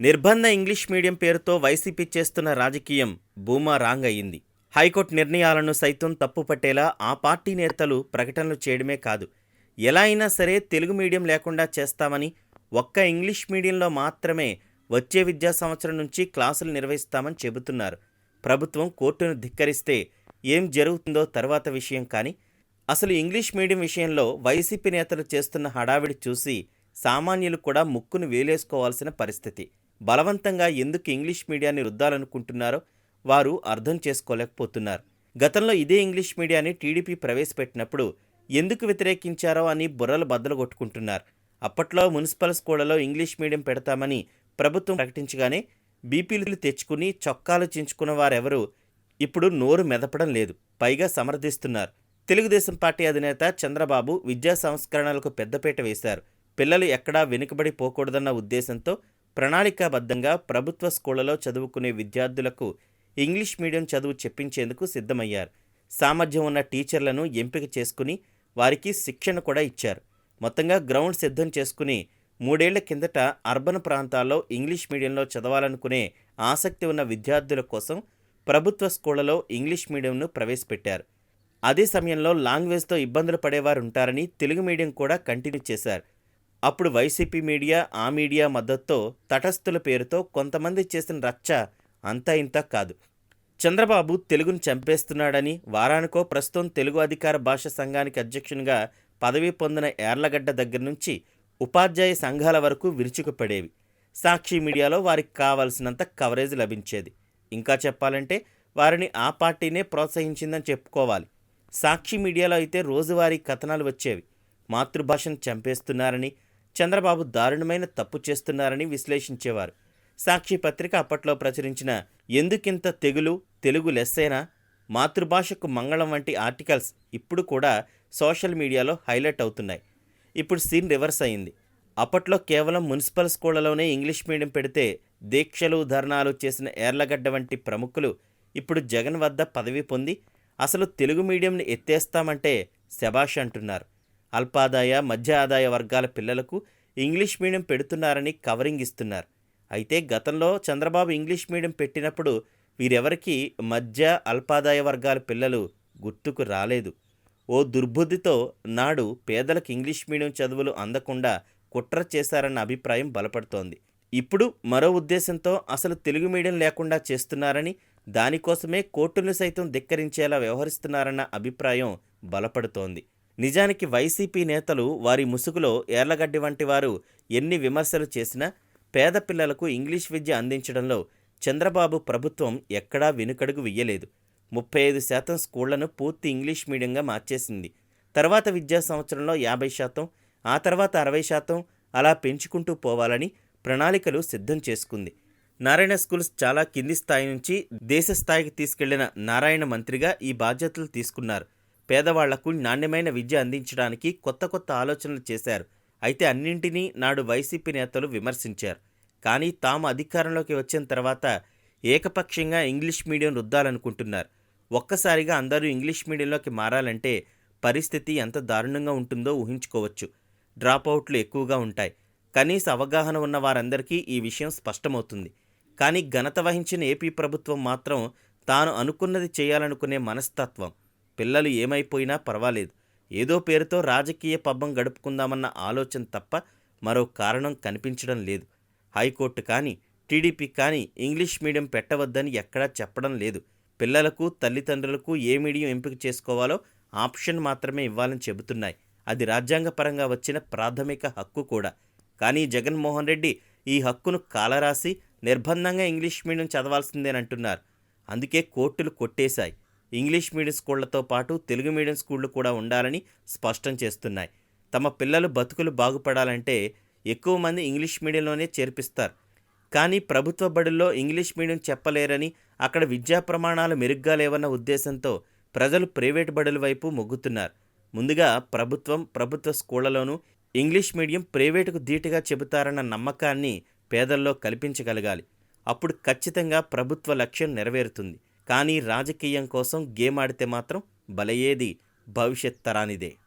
నిర్బంధ English medium పేరుతో YCP చేస్తున్న రాజకీయం బూమా రాంగ్ అయింది హైకోర్టు నిర్ణయాలను సైతం తప్పుపట్టేలా ఆ పార్టీ నేతలు ప్రకటనలు చేయడమే కాదు. ఎలా అయినా సరే తెలుగు మీడియం లేకుండా చేస్తామని ఒక్క ఇంగ్లీష్ మీడియంలో మాత్రమే వచ్చే విద్యా సంవత్సరం నుంచి క్లాసులు నిర్వహిస్తామని చెబుతున్నారు. ప్రభుత్వం కోర్టును ధిక్కరిస్తే ఏం జరుగుతుందో తర్వాత విషయం కానీ అసలు ఇంగ్లీష్ మీడియం విషయంలో వైసీపీ నేతలు చేస్తున్న హడావిడి చూసి సామాన్యులు కూడా ముక్కును వేలేసుకోవాల్సిన పరిస్థితి. బలవంతంగా ఎందుకు ఇంగ్లీష్ మీడియాన్ని రుద్దాలనుకుంటున్నారో వారు అర్థం చేసుకోలేకపోతున్నారు. గతంలో ఇదే ఇంగ్లీష్ మీడియాన్ని టీడీపీ ప్రవేశపెట్టినప్పుడు ఎందుకు వ్యతిరేకించారో అని బుర్రలు బద్దలు కొట్టుకుంటున్నారు. అప్పట్లో మున్సిపల్ స్కూళ్ళలో ఇంగ్లీష్ మీడియం పెడతామని ప్రభుత్వం ప్రకటించగానే బీపీలు తెచ్చుకుని చొక్కాలు చించుకున్న వారెవరూ ఇప్పుడు నోరు మెదపడం లేదు. పైగా సమర్థిస్తున్నారు. తెలుగుదేశం పార్టీ అధినేత చంద్రబాబు విద్యా సంస్కరణలకు పెద్దపీట వేశారు. పిల్లలు ఎక్కడా వెనుకబడి పోకూడదన్న ఉద్దేశంతో ప్రణాళికాబద్ధంగా ప్రభుత్వ స్కూళ్ళలో చదువుకునే విద్యార్థులకు ఇంగ్లీష్ మీడియం చదువు చెప్పించేందుకు సిద్ధమయ్యారు. సామర్థ్యం ఉన్న టీచర్లను ఎంపిక చేసుకుని వారికి శిక్షణ కూడా ఇచ్చారు. మొత్తంగా గ్రౌండ్ సిద్ధం చేసుకుని మూడేళ్ళ కిందట అర్బన్ ప్రాంతాల్లో ఇంగ్లీష్ మీడియంలో చదవాలనుకునే ఆసక్తి ఉన్న విద్యార్థుల కోసం ప్రభుత్వ స్కూళ్ళలో ఇంగ్లీష్ మీడియంను ప్రవేశపెట్టారు. అదే సమయంలో లాంగ్వేజ్తో ఇబ్బందులు పడేవారు ఉంటారని తెలుగు మీడియం కూడా కంటిన్యూ చేశారు. అప్పుడు వైసీపీ మీడియా ఆ మీడియా మద్దతుతో తటస్థుల పేరుతో కొంతమంది చేసిన రచ్చ అంతా ఇంత కాదు. చంద్రబాబు తెలుగును చంపేస్తున్నాడని వారానికో ప్రస్తుతం తెలుగు అధికార భాష సంఘానికి అధ్యక్షునిగా పదవి పొందిన ఏర్లగడ్డ దగ్గర నుంచి ఉపాధ్యాయ సంఘాల వరకు విరుచుకుపడేవి. సాక్షి మీడియాలో వారికి కావలసినంత కవరేజ్ లభించేది. ఇంకా చెప్పాలంటే వారిని ఆ పార్టీనే ప్రోత్సహించిందని చెప్పుకోవాలి. సాక్షి మీడియాలో అయితే రోజువారీ కథనాలు వచ్చేవి. మాతృభాషను చంపేస్తున్నారని చంద్రబాబు దారుణమైన తప్పు చేస్తున్నారని విశ్లేషించేవారు. సాక్షి పత్రిక అప్పట్లో ప్రచురించిన ఎందుకింత తెగులు తెలుగు లెస్సేనా మాతృభాషకు మంగళం వంటి ఆర్టికల్స్ ఇప్పుడు కూడా సోషల్ మీడియాలో హైలైట్ అవుతున్నాయి. ఇప్పుడు సీన్ రివర్స్ అయింది. అప్పట్లో కేవలం మున్సిపల్ స్కూళ్ళలోనే ఇంగ్లీష్ మీడియం పెడితే దీక్షలు ధర్నాలు చేసిన ఏర్లగడ్డ వంటి ప్రముఖులు ఇప్పుడు జగన్ వద్ద పదవి పొంది అసలు తెలుగు మీడియంని ఎత్తేస్తామంటే శభాష్ అంటున్నారు. అల్పాదాయ మధ్య ఆదాయ వర్గాల పిల్లలకు ఇంగ్లీష్ మీడియం పెడుతున్నారని కవరింగ్ ఇస్తున్నారు. అయితే గతంలో చంద్రబాబు ఇంగ్లీష్ మీడియం పెట్టినప్పుడు వీరెవరికి మధ్య అల్పాదాయ వర్గాల పిల్లలు గుర్తుకు రాలేదు. ఓ దుర్బుద్ధితో నాడు పేదలకు ఇంగ్లీష్ మీడియం చదువులు అందకుండా కుట్ర చేశారన్న అభిప్రాయం బలపడుతోంది. ఇప్పుడు మరో ఉద్దేశంతో అసలు తెలుగు మీడియం లేకుండా చేస్తున్నారని దానికోసమే కోర్టును సైతం ధిక్కరించేలా వ్యవహరిస్తున్నారన్న అభిప్రాయం బలపడుతోంది. నిజానికి వైసీపీ నేతలు వారి ముసుగులో ఏర్లగడ్డి వంటి వారు ఎన్ని విమర్శలు చేసినా పేద పిల్లలకు ఇంగ్లీష్ విద్య అందించడంలో చంద్రబాబు ప్రభుత్వం ఎక్కడా వెనుకడుగు వెయ్యలేదు. ముప్పై ఐదు శాతం స్కూళ్ళను పూర్తి ఇంగ్లీష్ మీడియంగా మార్చేసింది. తర్వాత విద్యా సంవత్సరంలో యాభై శాతం ఆ తర్వాత అరవై శాతం అలా పెంచుకుంటూ పోవాలని ప్రణాళికలు సిద్ధం చేసుకుంది. నారాయణ స్కూల్స్ చాలా కింది స్థాయి నుంచి దేశ స్థాయికి తీసుకెళ్ళిన నారాయణ మంత్రిగా ఈ బాధ్యతలు తీసుకున్నారు. పేదవాళ్ళకు నాణ్యమైన విద్య అందించడానికి కొత్త కొత్త ఆలోచనలు చేశారు. అయితే అన్నింటినీ నాడు వైసీపీ నేతలు విమర్శించారు. కానీ తాము అధికారంలోకి వచ్చిన తర్వాత ఏకపక్షంగా ఇంగ్లీష్ మీడియం రుద్దాలనుకుంటున్నారు. ఒక్కసారిగా అందరూ ఇంగ్లీష్ మీడియంలోకి మారాలంటే పరిస్థితి ఎంత దారుణంగా ఉంటుందో ఊహించుకోవచ్చు. డ్రాపౌట్లు ఎక్కువగా ఉంటాయి. కనీస అవగాహన ఉన్న వారందరికీ ఈ విషయం స్పష్టమవుతుంది. కానీ ఘనత వహించిన ఏపీ ప్రభుత్వం మాత్రం తాను అనుకున్నది చేయాలనుకునే మనస్తత్వం. పిల్లలు ఏమైపోయినా పర్వాలేదు. ఏదో పేరుతో రాజకీయ పబ్బం గడుపుకుందామన్న ఆలోచన తప్ప మరో కారణం కనిపించడం లేదు. హైకోర్టు కానీ టీడీపీ కానీ ఇంగ్లీష్ మీడియం పెట్టవద్దని ఎక్కడా చెప్పడం లేదు. పిల్లలకు తల్లిదండ్రులకు ఏ మీడియం ఎంపిక చేసుకోవాలో ఆప్షన్ మాత్రమే ఇవ్వాలని చెబుతున్నాయి. అది రాజ్యాంగపరంగా వచ్చిన ప్రాథమిక హక్కు కూడా. కానీ జగన్మోహన్ రెడ్డి ఈ హక్కును కాలరాసి నిర్బంధంగా ఇంగ్లీష్ మీడియం చదవాల్సిందేనంటున్నారు. అందుకే కోర్టులు కొట్టేశాయి. ఇంగ్లీష్ మీడియం స్కూళ్ళతో పాటు తెలుగు మీడియం స్కూళ్ళు కూడా ఉండాలని స్పష్టం చేస్తున్నాయి. తమ పిల్లలు బతుకులు బాగుపడాలంటే ఎక్కువ మంది ఇంగ్లీష్ మీడియంలోనే చేర్పిస్తారు. కానీ ప్రభుత్వ బడుల్లో ఇంగ్లీష్ మీడియం చెప్పలేరని అక్కడ విద్యా ప్రమాణాలు మెరుగ్గా లేవన్న ఉద్దేశంతో ప్రజలు ప్రైవేట్ బడుల వైపు మొగ్గుతున్నారు. ముందుగా ప్రభుత్వం ప్రభుత్వ స్కూళ్ళలోనూ ఇంగ్లీష్ మీడియం ప్రైవేటుకు ధీటుగా చెబుతారన్న నమ్మకాన్ని పేదల్లో కల్పించగలగాలి. అప్పుడు ఖచ్చితంగా ప్రభుత్వ లక్ష్యం నెరవేరుతుంది. కానీ రాజకీయం కోసం గేమ్ ఆడితే మాత్రం బలయేది భవిష్యత్ తరానిదే.